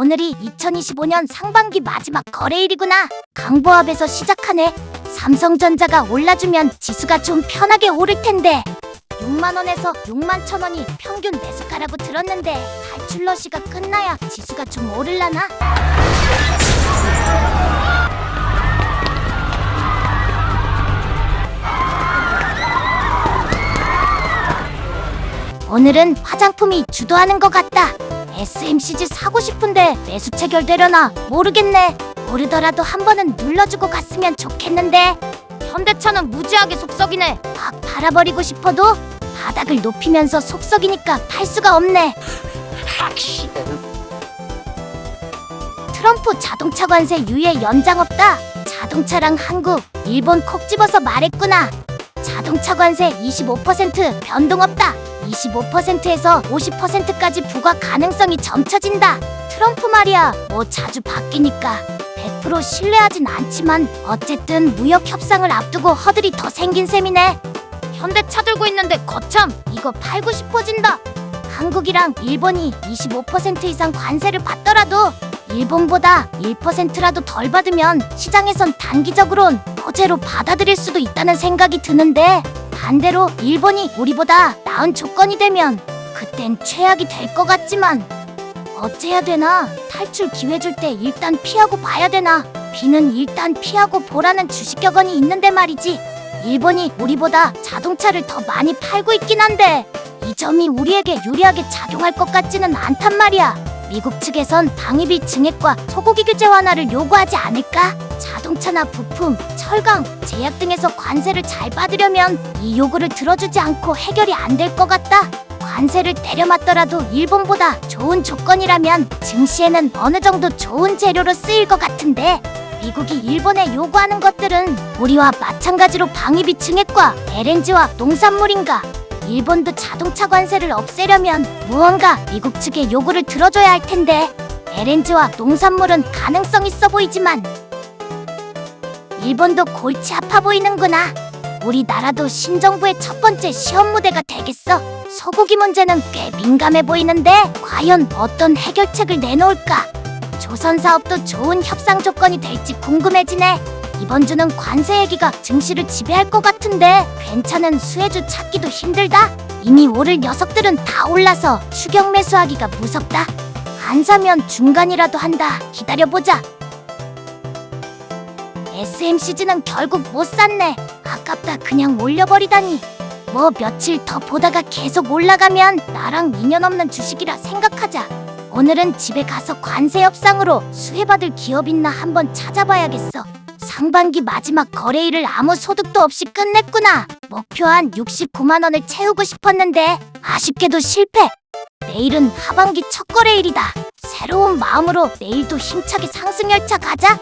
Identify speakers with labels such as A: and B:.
A: 오늘이 2025년 상반기 마지막 거래일이구나. 강보합에서 시작하네. 삼성전자가 올라주면 지수가 좀 편하게 오를 텐데. 6만 원에서 6만 천 원이 평균 매수가라고 들었는데 탈출 러시가 끝나야 지수가 좀 오를라나? 오늘은 화장품이 주도하는 것 같다. SMCG 사고 싶은데 매수 체결되려나 모르겠네. 모르더라도 한 번은 눌러주고 갔으면 좋겠는데. 현대차는 무지하게 속썩이네. 막 팔아버리고 싶어도 바닥을 높이면서 속썩이니까 팔 수가 없네. 트럼프 자동차 관세 유예 연장 없다. 자동차랑 한국, 일본 콕 집어서 말했구나. 자동차 관세 25% 변동 없다. 25%에서 50%까지 부과 가능성이 점쳐진다. 트럼프 말이야, 뭐 자주 바뀌니까 100% 신뢰하진 않지만 어쨌든 무역 협상을 앞두고 허들이 더 생긴 셈이네. 현대 차 들고 있는데 거참 이거 팔고 싶어진다. 한국이랑 일본이 25% 이상 관세를 받더라도 일본보다 1%라도 덜 받으면 시장에선 단기적으론 호재로 받아들일 수도 있다는 생각이 드는데 반대로 일본이 우리보다 나은 조건이 되면 그땐 최악이 될 것 같지만 어째야 되나? 탈출 기회 줄 때 일단 피하고 봐야 되나? 비는 일단 피하고 보라는 주식 격언이 있는데 말이지. 일본이 우리보다 자동차를 더 많이 팔고 있긴 한데 이 점이 우리에게 유리하게 작용할 것 같지는 않단 말이야. 미국 측에선 방위비 증액과 소고기 규제 완화를 요구하지 않을까? 자동차나 부품, 철강, 제약 등에서 관세를 잘 받으려면 이 요구를 들어주지 않고 해결이 안 될 것 같다. 관세를 때려맞더라도 일본보다 좋은 조건이라면 증시에는 어느 정도 좋은 재료로 쓰일 것 같은데 미국이 일본에 요구하는 것들은 우리와 마찬가지로 방위비 증액과 LNG와 농산물인가 일본도 자동차 관세를 없애려면 무언가 미국 측의 요구를 들어줘야 할 텐데 LNG와 농산물은 가능성 있어 보이지만 일본도 골치 아파 보이는구나. 우리나라도 신정부의 첫 번째 시험 무대가 되겠어. 소고기 문제는 꽤 민감해 보이는데 과연 어떤 해결책을 내놓을까? 조선 사업도 좋은 협상 조건이 될지 궁금해지네. 이번 주는 관세 얘기가 증시를 지배할 것 같은데 괜찮은 수혜주 찾기도 힘들다. 이미 오를 녀석들은 다 올라서 추격 매수하기가 무섭다. 안 사면 중간이라도 한다. 기다려보자. SMCG는 결국 못 샀네. 아깝다. 그냥 올려버리다니. 뭐 며칠 더 보다가 계속 올라가면 나랑 인연 없는 주식이라 생각하자. 오늘은 집에 가서 관세 협상으로 수혜받을 기업 있나 한번 찾아봐야겠어. 상반기 마지막 거래일을 아무 소득도 없이 끝냈구나. 목표한 69만 원을 채우고 싶었는데 아쉽게도 실패. 내일은 하반기 첫 거래일이다. 새로운 마음으로 내일도 힘차게 상승 열차 가자.